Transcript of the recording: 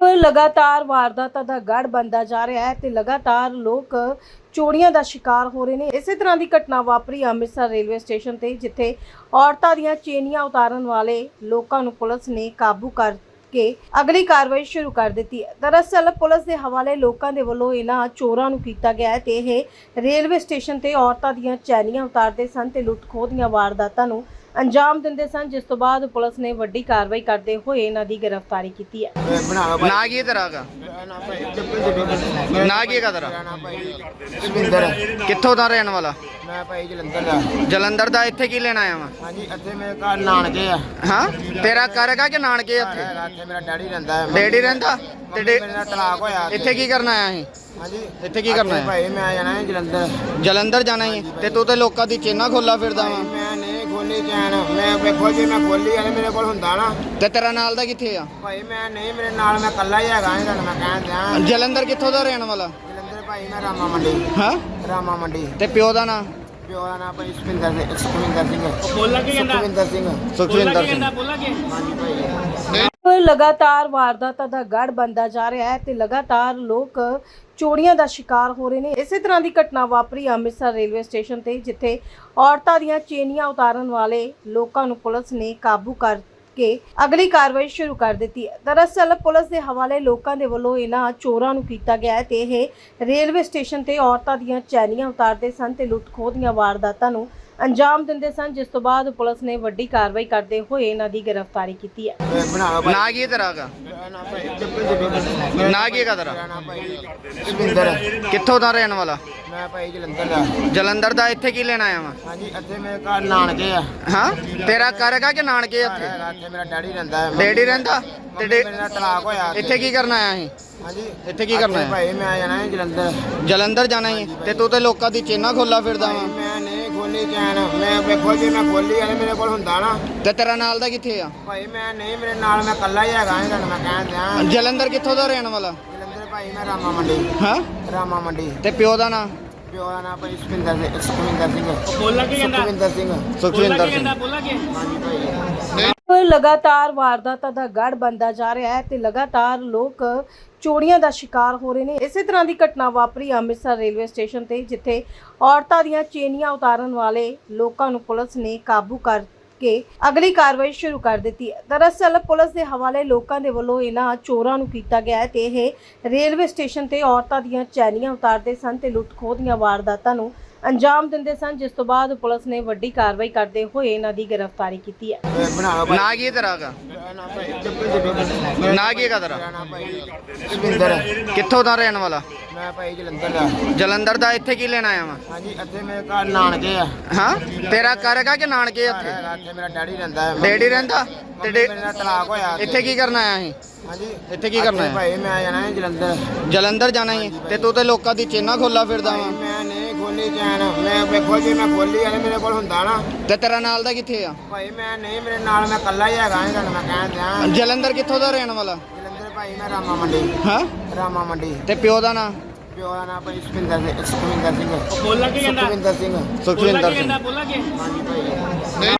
ਲਗਾਤਾਰ ਵਾਰਦਾਤਾਂ ਦਾ ਗੜ ਬੰਦਾ ਜਾ ਰਿਹਾ ਹੈ ਤੇ ਲਗਾਤਾਰ ਲੋਕ ਚੋਰੀਆਂ ਦਾ ਸ਼ਿਕਾਰ ਹੋ ਰਹੇ ਨੇ। ਇਸੇ ਤਰ੍ਹਾਂ ਦੀ ਘਟਨਾ ਵਾਪਰੀ ਅੰਮ੍ਰਿਤਸਰ ਰੇਲਵੇ ਸਟੇਸ਼ਨ ਤੇ, ਜਿੱਥੇ ਔਰਤਾਂ ਦੀਆਂ ਚੇਨੀਆਂ ਉਤਾਰਨ ਵਾਲੇ ਲੋਕਾਂ ਨੂੰ ਪੁਲਿਸ ਨੇ ਕਾਬੂ ਕਰ ਕੇ ਅਗਲੀ ਕਾਰਵਾਈ ਸ਼ੁਰੂ ਕਰ ਦਿੱਤੀ। ਹੈ ਦਰਅਸਲ ਪੁਲਿਸ ਦੇ ਹਵਾਲੇ ਲੋਕਾਂ ਦੇ ਵੱਲੋਂ ਇਹਨਾਂ ਚੋਰਾਂ ਨੂੰ ਕੀਤਾ ਗਿਆ ਹੈ ਤੇ ਇਹ ਰੇਲਵੇ ਸਟੇਸ਼ਨ ਤੇ ਔਰਤਾਂ ਦੀਆਂ ਚੈਨੀਆਂ ਉਤਾਰਦੇ ਸਨ ਤੇ ਲੁੱਟ ਖੋਹ ਦੀਆਂ ਵਾਰਦਾਤਾਂ ਨੂੰ ਅੰਜਾਮ ਦਿੰਦੇ ਸਨ ਜਿਸ ਤੋਂ ਬਾਅਦ ਪੁਲਿਸ ਨੇ ਵੱਡੀ ਕਾਰਵਾਈ ਕਰਦੇ ਹੋਏ ਇਹਨਾਂ ਦੀ ਗ੍ਰਿਫਤਾਰੀ ਕੀਤੀ ਹੈ। ਨਾ ਕੀ ਤੇਰਾ ਦਾ ਨਾ ਕੀ ਸੁਵਿੰਦਰ ਕਿੱਥੋਂ ਦਾ ਰਹਿਣ ਵਾਲਾ? ਮੈਂ ਭਾਈ ਜਲੰਧਰ ਦਾ। ਜਲੰਧਰ ਦਾ ਇੱਥੇ ਕੀ ਲੈਣ ਆਇਆ ਵਾ? ਹਾਂਜੀ ਇੱਥੇ ਮੇਰੇ ਘਰ ਨਾਨਕੇ ਆ। ਹਾਂ? ਤੇਰਾ ਘਰ ਹੈਗਾ ਕਿ ਨਾਨਕੇ ਘਰ ਇੱਥੇ? ਇੱਥੇ ਮੇਰਾ ਡੈਡੀ ਰਹਿੰਦਾ ਹੈ। ਡੈਡੀ ਰਹਿੰਦਾ? ਤੇ ਡੇ- ਮੇਰੇ ਨਾਲ ਤਲਾਕ ਹੋਇਆ ਇੱਥੇ ਕੀ ਕਰਨ ਆਇਆ ਸੀ? ਹਾਂਜੀ। ਇੱਥੇ ਕੀ ਕਰਨਾ ਹੈ? ਭਾਈ ਮੈਂ ਜਾਣਾ ਹੈ ਜਲੰਧਰ। ਜਲੰਧਰ ਜਾਣਾ ਹੀ ਤੇ ਤੂੰ ਤੇ ਲੋਕਾਂ ਦੀ ਚੇਨਾ ਖੋਲਾ ਫਿਰਦਾ ਵਾ। ਮੈਂ ਖੋਲੀ ਚੈਨ ਮੈਂ ਵੇਖੋ ਜੇ ਮੈਂ ਖੋਲੀ ਆ ਤੇ ਮੇਰੇ ਕੋਲ ਹੁੰਦਾ ਨਾ। ਤੇ ਤੇਰਾ ਨਾਲ ਦਾ ਕਿੱਥੇ ਆ? ਭਾਈ ਮੈਂ ਨਹੀਂ ਮੇਰੇ ਨਾਲ ਮੈਂ ਇਕੱਲਾ ਹੀ ਹੈਗਾ ਨਹੀਂ ਤੁਹਾਨੂੰ ਮੈਂ ਕਹਿਣ ਦਿਆਂ। ਜਲੰਧਰ ਕਿੱਥੋਂ ਦਾ ਰਹਿਣ ਵਾਲਾ? ਜਲੰਧਰ ਭਾਈ ਮੈਂ ਰਾਮਾ ਮੰਡੀ। ਹਾਂ? ਰਾਮਾ ਮੰਡੀ। ਤੇ ਪਿਓ ਦਾ ਨਾਂ? ਪਿਓ ਦਾ ਨਾਮ ਭਾਈ ਸੁਖਵਿੰਦਰ ਸਿੰਘ ਸੁਖਵਿੰਦਰ ਸਿੰਘ। ਬੋਲਾ ਕੀ ਕਹਿੰਦਾ ਸੁਖਵਿੰਦਰ ਸਿੰਘ। ਸੁਖਵਿੰਦਰ ਸਿੰਘ। ਹਾਂਜੀ ਭਾਈ। ਲਗਾਤਾਰ ਵਾਰਦਾਤਾਂ ਦਾ ਗੜ ਬੰਦਾ ਜਾ ਰਿਹਾ ਹੈ ਤੇ ਲਗਾਤਾਰ ਲੋਕ ਚੋਰੀਆਂ ਦਾ ਸ਼ਿਕਾਰ ਹੋ ਰਹੇ ਨੇ। ਇਸੇ ਤਰ੍ਹਾਂ ਦੀ ਘਟਨਾ ਵਾਪਰੀ ਅੰਮ੍ਰਿਤਸਰ ਰੇਲਵੇ ਸਟੇਸ਼ਨ ਤੇ, ਜਿੱਥੇ ਔਰਤਾਂ ਦੀਆਂ ਚੇਨੀਆਂ ਉਤਾਰਨ ਵਾਲੇ ਲੋਕਾਂ ਨੂੰ ਪੁਲਿਸ ਨੇ ਕਾਬੂ ਕਰ ਕੇ ਅਗਲੀ ਕਾਰਵਾਈ ਸ਼ੁਰੂ ਕਰ ਦਿੱਤੀ ਹੈ। ਦਰਅਸਲ ਪੁਲਿਸ ਦੇ ਹਵਾਲੇ ਲੋਕਾਂ ਦੇ ਵੱਲੋਂ ਇਹਨਾਂ ਚੋਰਾਂ ਨੂੰ ਕੀਤਾ ਗਿਆ ਹੈ ਤੇ ਇਹ ਰੇਲਵੇ ਸਟੇਸ਼ਨ ਤੇ ਔਰਤਾਂ ਦੀਆਂ ਚੈਨੀਆਂ ਉਤਾਰਦੇ ਸਨ ਤੇ ਲੁੱਟ ਖੋਹ ਦੀਆਂ ਵਾਰਦਾਤਾਂ ਨੂੰ ਅੰਜਾਮ ਦਿੰਦੇ ਸਨ ਜਿਸ ਤੋਂ ਬਾਅਦ ਪੁਲਿਸ ਨੇ ਵੱਡੀ ਕਾਰਵਾਈ ਕਰਦੇ ਹੋਏ ਇਹਨਾਂ ਦੀ ਗ੍ਰਿਫਤਾਰੀ ਕੀਤੀ ਹੈ। ਨਾ ਕੀ ਤੇਰਾ ਦਾ ਨਾ ਭਾਈ। ਨਾ ਕੀ ਹੈਗਾ ਤੇਰਾ? ਨਾ ਭਾਈ। ਸੁਵਿੰਦਰ ਕਿੱਥੋਂ ਦਾ ਰਹਿਣ ਵਾਲਾ? ਮੈਂ ਭਾਈ ਜਲੰਧਰ ਦਾ। ਜਲੰਧਰ ਦਾ ਇੱਥੇ ਕੀ ਲੈਣ ਆਇਆ ਵਾ? ਹਾਂਜੀ ਇੱਥੇ ਮੇਰੇ ਘਰ ਨਾਨਕੇ ਆ। ਹਾਂ? ਤੇਰਾ ਘਰ ਹੈਗਾ ਕਿ ਨਾਨਕੇ ਘਰ ਇੱਥੇ? ਹੈਗਾ, ਇੱਥੇ ਮੇਰਾ ਡੈਡੀ ਰਹਿੰਦਾ ਹੈ। ਡੈਡੀ ਰਹਿੰਦਾ? ਤੇ ਮੰਮੀ ਡੇ- ਮੇਰੇ ਨਾਲ ਤਲਾਕ ਹੋਇਆ ਇੱਥੇ ਕੀ ਕਰਨ ਆਇਆ ਸੀ? ਹਾਂਜੀ। ਇੱਥੇ ਕੀ ਕਰਨਾ ਹੈ? ਭਾਈ ਮੈਂ ਜਾਣਾ ਹੈ ਜਲੰਧਰ। ਜਲੰਧਰ ਜਾਣਾ ਹੀ ਤੇ ਤੂੰ ਤੇ ਲੋਕਾਂ ਦੀ ਚੇਨਾ ਖੋਲਾ ਫਿਰਦਾ ਭਾਈ ਵਾ ਮੈਂ ਨਹੀਂ ਖੋਲੀ ਚੈਨ ਮੈਂ ਵੇਖੋ ਜੇ ਮੈਂ ਖੋਲੀ ਆ ਤੇ ਮੇਰੇ ਕੋਲ ਹੁੰਦਾ ਨਾ। ਤੇ ਤੇਰਾ ਨਾਲ ਦਾ ਕਿੱਥੇ ਆ? ਭਾਈ ਮੈਂ ਨਹੀਂ ਮੇਰੇ ਨਾਲ ਮੈਂ ਇਕੱਲਾ ਹੀ ਹੈਗਾ ਤੁਹਾਨੂੰ ਮੈਂ ਕਹਿਣ ਦਿਆਂ। ਜਲੰਧਰ ਕਿੱਥੋਂ ਦਾ ਰਹਿਣ ਵਾਲਾ? ਜਲੰਧਰ ਭਾਈ ਮੈਂ ਰਾਮਾ ਮੰਡੀ। ਹਾਂ? ਰਾਮਾ ਮੰਡੀ। ਤੇ ਪਿਓ ਦਾ ਨਾਂ? ਪਿਓ ਦਾ ਨਾਮ ਭਾਈ ਸੁਖਵਿੰਦਰ ਸਿੰਘ ਸੁਖਵਿੰਦਰ ਸਿੰਘ। ਬੋਲਾ ਕੀ ਕਹਿੰਦਾ? ਸੁਖਵਿੰਦਰ ਸਿੰਘ। ਸੁਖਵਿੰਦਰ ਸਿੰਘ। ਹਾਂਜੀ ਭਾਈ। ਲਗਾਤਾਰ ਵਾਰਦਾਤਾਂ ਦਾ ਗੜ ਬੰਦਾ ਜਾ ਰਿਹਾ ਹੈ ਤੇ ਲਗਾਤਾਰ ਲੋਕ ਚੋਰੀਆਂ ਦਾ ਸ਼ਿਕਾਰ ਹੋ ਰਹੇ ਨੇ। ਇਸੇ ਤਰ੍ਹਾਂ ਦੀ ਘਟਨਾ ਵਾਪਰੀ ਅੰਮ੍ਰਿਤਸਰ ਰੇਲਵੇ ਸਟੇਸ਼ਨ ਤੇ, ਜਿੱਥੇ ਔਰਤਾਂ ਦੀਆਂ ਚੇਨੀਆਂ ਉਤਾਰਨ ਵਾਲੇ ਲੋਕਾਂ ਨੂੰ ਪੁਲਿਸ ਨੇ ਕਾਬੂ ਕਰ ਕੇ ਅਗਲੀ ਕਾਰਵਾਈ ਸ਼ੁਰੂ ਕਰ ਦਿੱਤੀ। ਹੈ ਦਰਅਸਲ ਪੁਲਿਸ ਦੇ ਹਵਾਲੇ ਲੋਕਾਂ ਦੇ ਵੱਲੋਂ ਇਹਨਾਂ ਚੋਰਾਂ ਨੂੰ ਕੀਤਾ ਗਿਆ ਹੈ ਤੇ ਇਹ ਰੇਲਵੇ ਸਟੇਸ਼ਨ ਤੇ ਔਰਤਾਂ ਦੀਆਂ ਚੈਨੀਆਂ ਉਤਾਰਦੇ ਸਨ ਤੇ ਲੁੱਟ ਖੋਹ ਦੀਆਂ ਵਾਰਦਾਤਾਂ ਨੂੰ ਅੰਜਾਮ ਦਿੰਦੇ ਸਨ ਜਿਸ ਤੋਂ ਬਾਅਦ ਪੁਲਿਸ ਨੇ ਵੱਡੀ ਕਾਰਵਾਈ ਕਰਦੇ ਹੋਏ ਇਹਨਾਂ ਦੀ ਗ੍ਰਿਫਤਾਰੀ ਕੀਤੀ ਹੈ। ਨਾ ਕੀ ਤੇਰਾ ਦਾ ਨਾ ਕੀ ਤੇਰਾ? ਸੁਵਿੰਦਰ ਕਿੱਥੋਂ ਦਾ ਰਹਿਣ ਵਾਲਾ? ਮੈਂ ਭਾਈ ਜਲੰਧਰ ਦਾ। ਜਲੰਧਰ ਦਾ ਇੱਥੇ ਕੀ ਲੈਣ ਆਇਆ ਵਾ? ਹਾਂਜੀ ਇੱਥੇ ਮੇਰੇ ਘਰ ਨਾਨਕੇ ਆ। ਹਾਂ? ਤੇਰਾ ਘਰ ਹੈਗਾ ਕਿ ਨਾਨਕੇ ਘਰ ਇੱਥੇ? ਹੈਗਾ, ਇੱਥੇ ਮੇਰਾ ਡੈਡੀ ਰਹਿੰਦਾ ਹੈ। ਡੈਡੀ ਰਹਿੰਦਾ? ਤੇ ਡੇ- ਮੇਰੇ ਨਾਲ ਤਲਾਕ ਹੋਇਆ ਇੱਥੇ ਕੀ ਕਰਨ ਆਇਆ ਸੀ? ਹਾਂਜੀ। ਇੱਥੇ ਕੀ ਕਰਨਾ ਹੈ? ਭਾਈ ਮੈਂ ਜਾਣਾ ਹੈ ਜਲੰਧਰ। ਜਲੰਧਰ ਜਾਣਾ ਹੀ ਤੇ ਤੂੰ ਤੇ ਲੋਕਾਂ ਦੀ ਚੇਨਾ ਖੋਲਾ ਫਿਰਦਾ ਵਾ। ਖੋਲੀ ਚੈਨ ਮੈਂ ਵੇਖੋ ਜੇ ਮੈਂ ਖੋਲੀ ਆ ਤੇ ਮੇਰੇ ਕੋਲ ਹੁੰਦਾ ਨਾ। ਤੇ ਤੇਰਾ ਨਾਲ ਦਾ ਕਿੱਥੇ ਆ? ਭਾਈ ਮੈਂ ਨਹੀਂ ਮੇਰੇ ਨਾਲ ਮੈਂ ਇਕੱਲਾ ਹੀ ਹੈਗਾ ਨਹੀਂ ਤੁਹਾਨੂੰ ਮੈਂ ਕਹਿਣ ਦਿਆਂ। ਜਲੰਧਰ ਕਿੱਥੋਂ ਦਾ ਰਹਿਣ ਵਾਲਾ? ਜਲੰਧਰ ਭਾਈ ਮੈਂ ਰਾਮਾ ਮੰਡੀ। ਹਾਂ? ਰਾਮਾ ਮੰਡੀ। ਤੇ ਪਿਓ ਦਾ ਨਾਂ? ਪਿਓ ਦਾ ਨਾਮ ਭਾਈ ਸੁਖਵਿੰਦਰ ਸਿੰਘ ਸੁਖਵਿੰਦਰ ਸਿੰਘ। ਬੋਲਾ ਕੀ ਕਹਿੰਦਾ? ਸੁਖਵਿੰਦਰ ਸਿੰਘ। ਸੁਖਵਿੰਦਰ ਸਿੰਘ। ਹਾਂਜੀ ਭਾਈ।